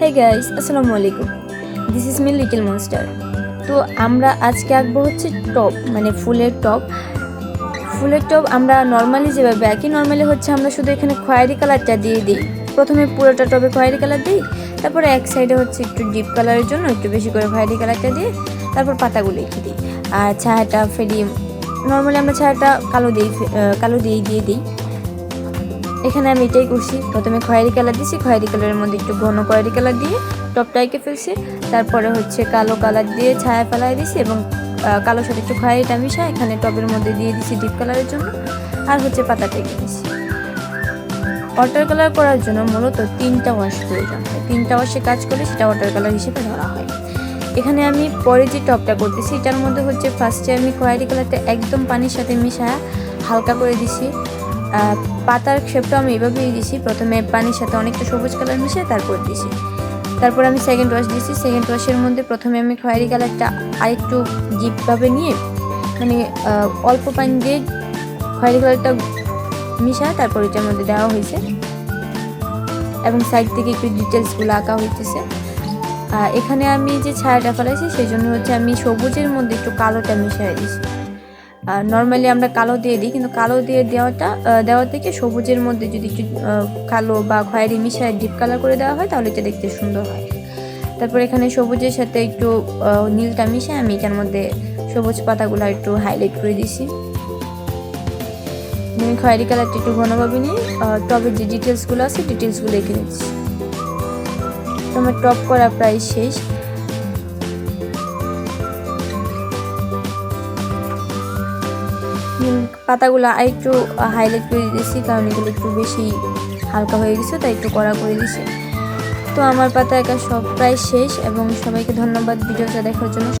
হে guys আসসালামু আলাইকুম this is me little monster তো আমরা আজকে আঁকবো হচ্ছে টপ মানে ফুলের টপ ফুলের টপ আমরা নর্মালি যেভাবে আঁকি নর্মালি হচ্ছে আমরা শুধু এখানে খয়েরি কালারটা দিয়ে দিই। প্রথমে পুরোটা টবে খয়েরি কালার দিই, তারপরে এক সাইডে হচ্ছে একটু ডিপ কালারের জন্য একটু বেশি করে খয়েরি কালারটা দিয়ে তারপর পাতাগুলো এঁকে দিই। আর ছায়াটা ফেরি নর্মালি আমরা ছায়াটা কালো দিই কালো দিয়েই দিয়ে দিই। এখানে আমি এটাই করছি। প্রথমে খয়েরি কালার দিয়েছি খয়েরি কালারের মধ্যে একটু ঘন খয়েরি কালার দিয়ে টপটা এঁকে ফেলছি। তারপরে হচ্ছে কালো কালার দিয়ে ছায়া ফেলাই দিয়েছি এবং কালো সাথে একটু খয়েরিটা মিশা এখানে টবের মধ্যে দিয়ে দিয়েছি ডিপ কালারের জন্য। আর হচ্ছে পাতাটা এঁকে দিয়েছি ওয়াটার কালার করার জন্য মূলত তিনটা ওয়াশ প্রয়োজন হয়। তিনটা ওয়াশে কাজ করে সেটা ওয়াটার কালার হিসেবে ধরা হয়। এখানে আমি পরে যে টপটা করতেছি, এটার মধ্যে হচ্ছে ফার্স্টে আমি খয়েরি কালারটা একদম পানির সাথে মিশা হালকা করে দিছি। পাতার শেপটা আমি এভাবেই দিছি। প্রথমে পানির সাথে অনেকটা সবুজ কালার মিশিয়ে তারপর দিছি। তারপর আমি সেকেন্ড ওয়াশ দিছি। সেকেন্ড ওয়াশের মধ্যে প্রথমে আমি খয়েরি কালারটা আরেকটু ডিপভাবে নিয়ে মানে অল্প পানি দিয়ে খয়েরি কালারটা মিশায় তারপর এটার মধ্যে দেওয়া হয়েছে। এবং সাইড থেকে একটু ডিটেলসগুলো আঁকা হইতেছে। এখানে আমি যে ছায়াটা ফেলাইছি, সেই জন্য হচ্ছে আমি সবুজের মধ্যে একটু কালোটা দিছি। আর নর্মালি আমরা কালো দিয়ে দিই কিন্তু কালো দিয়ে দেওয়াটা দেওয়া থেকে সবুজের মধ্যে যদি একটু কালো বা খয়েরি মিশায় ডিপ কালার করে দেওয়া হয় তাহলে এটা দেখতে সুন্দর হয়। তারপর এখানে সবুজের সাথে একটু নীলটা মিশিয়ে আমি এটার মধ্যে সবুজ পাতাগুলো একটু হাইলাইট করে দিছি। আমি খয়েরি কালারটা একটু ঘনভাবে আহ, টবের যে ডিটেলসগুলো আছে ডিটেলসগুলো এঁকে নিচ্ছি। আমার টপ করা প্রায় শেষ। পাতাগুলো আর একটু হাইলাইট করে দিয়েছি কারণ এগুলো একটু বেশি হালকা হয়ে গেছে, তাই একটু কড়া করে দিয়েছি তো আমার পাতা একা সব প্রায় শেষ, এবং সবাইকে ধন্যবাদ ভিডিওটা দেখার জন্য।